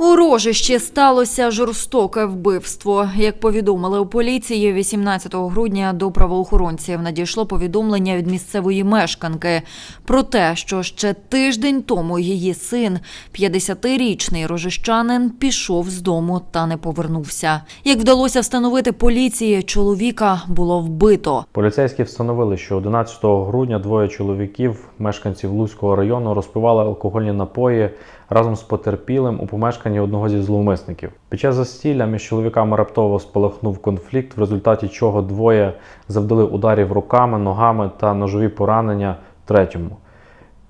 У Рожищі сталося жорстоке вбивство. Як повідомили у поліції, 18 грудня до правоохоронців надійшло повідомлення від місцевої мешканки про те, що ще тиждень тому її син, 50-річний рожищанин, пішов з дому та не повернувся. Як вдалося встановити поліції, чоловіка було вбито. Поліцейські встановили, що 11 грудня двоє чоловіків, мешканців Луцького району, розпивали алкогольні напої разом з потерпілим у помешканні одного зі зловмисників. Під час застілля між чоловіками раптово спалахнув конфлікт, в результаті чого двоє завдали ударів руками, ногами та ножові поранення третьому.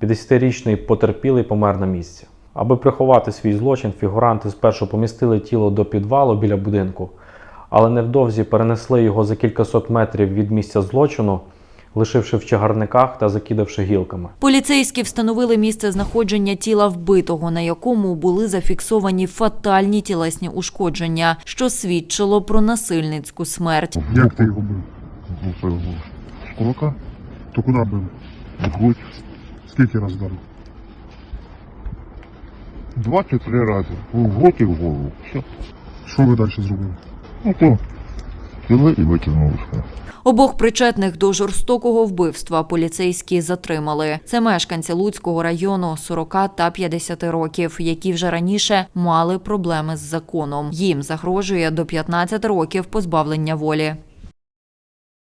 50-річний потерпілий помер на місці. Аби приховати свій злочин, фігуранти спершу помістили тіло до підвалу біля будинку, але невдовзі перенесли його за кількасот метрів від місця злочину, лишивши в чагарниках та закидавши гілками. Поліцейські встановили місце знаходження тіла вбитого, на якому були зафіксовані фатальні тілесні ушкодження, що свідчило про насильницьку смерть. Як ти його бив? З кулака? То куди бив? в грудь Скільки раз вдарив? два чи три рази. В грудь і в голову. Все. Що ви далі зробили? Ну то взяли і витягнули все. Обох причетних до жорстокого вбивства поліцейські затримали. Це мешканці Луцького району 40 та 50 років, які вже раніше мали проблеми з законом. Їм загрожує до 15 років позбавлення волі.